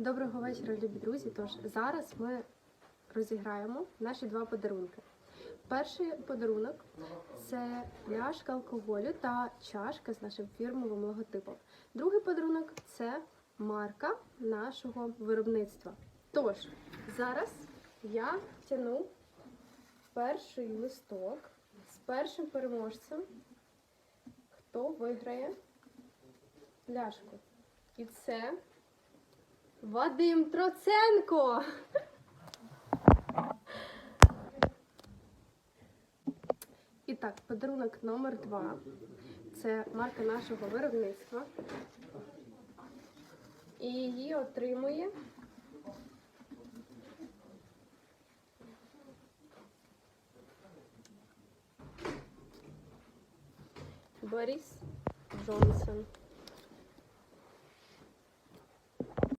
Доброго вечора, любі друзі. Тож зараз ми розіграємо наші два подарунки. Перший подарунок це пляшка алкоголю та чашка з нашим фірмовим логотипом. Другий подарунок це марка нашого виробництва. Тож, зараз я тяну перший листок з першим переможцем, хто виграє пляшку. І це Вадим Троценко. І так, подарунок номер два. Це марка нашого виробництва. І її отримує Борис Джонсон.